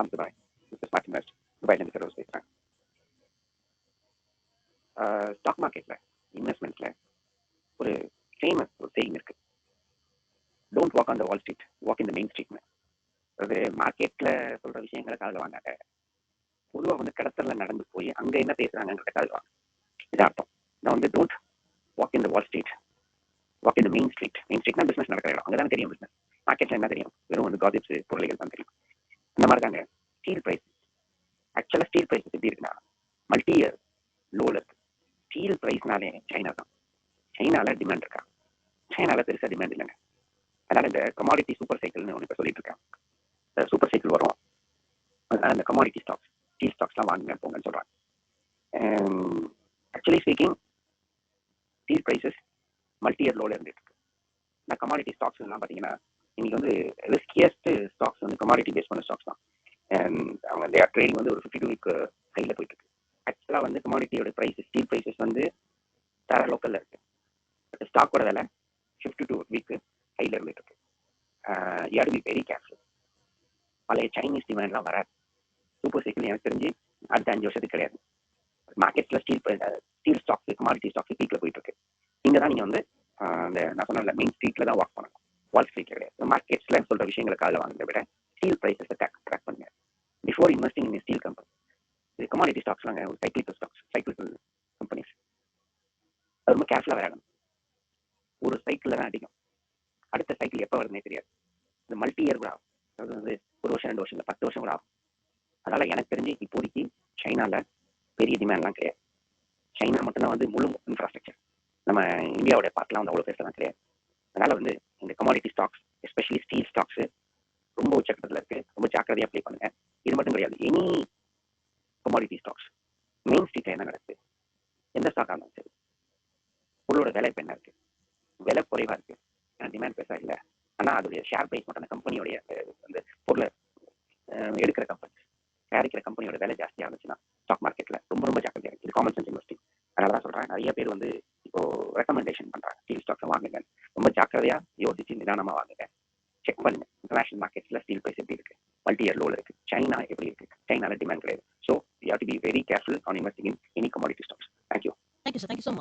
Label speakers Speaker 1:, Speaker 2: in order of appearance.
Speaker 1: சலாம் Dubai mister smart invest துபாய்லேருந்து ஃபெரோஸ் பேசுகிறேன் ஸ்டாக் மார்க்கெட்டில் இன்வெஸ்ட்மெண்ட்ல ஒரு ஃபேமஸ் ஒரு சேயிங் இருக்கு. Don't walk on the Wall Street walk in the main ஸ்ட்ரீட்னு அது மார்க்கெட்டில் சொல்கிற விஷயங்களை காதில் வாங்காத. பொதுவாக வந்து கடத்தல நடந்து போய் அங்கே என்ன பேசுகிறாங்கன்றத காதில் வாங்க. இது அர்த்தம். நான் வந்து don't walk in the Wall Street walk in the main street main ஸ்ட்ரீட்னா business நடக்கிற இடம். அங்கே தான் தெரியும் பிஸ்னஸ் மார்க்கெட்டில் என்ன தெரியும்? வெறும் வந்து காசிப்ஸ் பொருளைகள் தான் தெரியும். இந்த மாதிரி தாங்க. ஸ்டீல் ப்ரைஸ் ஆக்சுவலாக ஸ்டீல் ப்ரைஸ் எப்படி இருக்குன்னா மல்டி இயர் லோவில் இருக்கு. ஸ்டீல் ப்ரைஸ்னாலே சைனா தான். சைனால டிமாண்ட் இருக்கா? சைனால பெருசாக டிமாண்ட் இல்லைங்க. அதனால இந்த கமாடிட்டி சூப்பர் சைக்கிள்னு ஒன்று இப்போ சொல்லிட்டு இருக்கேன் சூப்பர் சைக்கிள் வரும். அதனால் இந்த கமாடிட்டி ஸ்டாக்ஸ் ஸ்டீல் ஸ்டாக்ஸ்லாம் வாங்குங்க போங்கன்னு சொல்கிறாங்க actually speaking steel prices multi year லோவில் இருந்துட்டு இருக்கு. இந்த கமாடிட்டி ஸ்டாக்ஸ்லாம் பார்த்தீங்கன்னா இன்னைக்கு வந்து ரிஸ்கியஸ்ட் ஸ்டாக்ஸ் வந்து கமாடிட்டி பேஸ் பண்ண ஸ்டாக்ஸ் தான் And அவங்க தே ஆர் ட்ரேடிங் வந்து ஒரு ஃபிஃப்டி டூ வீக் போயிட்டு இருக்கு ஆக்சுவலாக வந்து கமாடிட்டியோட ப்ரைஸ் ஸ்டீல் ப்ரைஸஸ் வந்து தர லோக்கலில் இருக்கு. பட் ஸ்டாக்கோட விலை ஃபிஃப்டி டூ வீக்கு ஹையில் இருந்துட்டு இருக்கு யார் பி வெரி கேர்ஃபுல் பழைய சைனீஸ் டிமாண்ட்லாம் வராது. சூப்பர் சைக்கிள் எனக்கு தெரிஞ்சு அடுத்த அஞ்சு வருஷத்துக்கு கிடையாது. மார்க்கெட்டில் steel steel stocks commodity stocks பீக்கில் போயிட்டு இருக்கு இங்கே தான் நீங்கள் வந்து அந்த நான் சொன்ன மெயின் ஸ்ட்ரீட்டில் தான் வாக் பண்ணணும். வால் ஸ்ட்ரீட்ல கிடையாது. மார்க்கெட்ஸில் சொல்கிற விஷயங்களை காதில் வாங்குறத விட steel ப்ரைஸஸை before investing in steel company இது கமாடிட்டி ஸ்டாக்ஸ்லாங்க ஒரு சைக்கிள் ஸ்டாக்ஸ் சைக்கிள் கம்பெனிஸ் அது ரொம்ப கேர்ஃபுல்லாக விளையாடணும். ஒரு சைக்கிளில் தான் அடிக்கும். அடுத்த சைக்கிள் எப்போ வருதுன்னே தெரியாது. இந்த மல்டி இயர் கூட ஆகும். அதாவது வந்து ஒரு வருஷம் ரெண்டு வருஷம் இல்லை பத்து வருஷம் கூட ஆகும். அதனால் எனக்கு தெரிஞ்சு இப்போதைக்கு சைனாவில் பெரிய டிமாண்ட்லாம் கிடையாது. சைனா மட்டும்தான் வந்து முழு இன்ஃப்ராஸ்ட்ரக்சர் நம்ம இந்தியாவோட பார்ட்லாம் வந்து அவ்வளோ பெருசாக கிடையாது. அதனால் வந்து இந்த commodity stocks especially steel stocks ரொம்ப உச்சக்கட்டத்தில் இருக்கு ரொம்ப ஜாக்கிரதையாக அப்ளை பண்ணுங்க இது மட்டும் கிடையாது எனி கொமாடிட்டி ஸ்டாக்ஸ் மெயின் ஸ்ட்ரீட்ல என்ன நடக்குது? எந்த ஸ்டாக்காக இருந்தாலும் சரி. பொருளோட விலை இப்போ என்ன இருக்கு? விலை குறைவா இருக்கு. டிமாண்ட் பெருசா இல்லை. ஆனால் அதோடைய ஷேர் பிரைஸ் மட்டும் அந்த கம்பெனியோடைய அந்த பொருளை எடுக்கிற கம்பெனி தயாரிக்கிற கம்பெனியோட விலை ஜாஸ்தியாக இருந்துச்சுன்னா ஸ்டாக் மார்க்கெட்ல ரொம்ப ரொம்ப ஜாக்கிரதையாக இருக்கு. இது காமன் சென்ஸ் இன்வெஸ்டிங் அதனால தான் சொல்றேன். நிறைய பேர் வந்து இப்போ ரெக்கமெண்டேஷன் பண்றாங்க. ஸ்டீல் ஸ்டாக்ஸ் வாங்குங்க ரொம்ப ஜாக்கிரதையாக யோசிச்சு நிதானமாக வாங்குங்க. செக் பண்ணுங்க. இன்டர்நேஷனல் மார்க்கெட்ஸ்ல ஸ்டீல் பிரைஸ் எப்படி இருக்கு? மல்டி இயர் லோல இருக்கு. சைனா எப்படி இருக்கு? சைனால டிமாண்ட் கிடையாது. to be very careful on investing in any commodity stocks. Thank you.
Speaker 2: Thank you, sir. Thank you so much.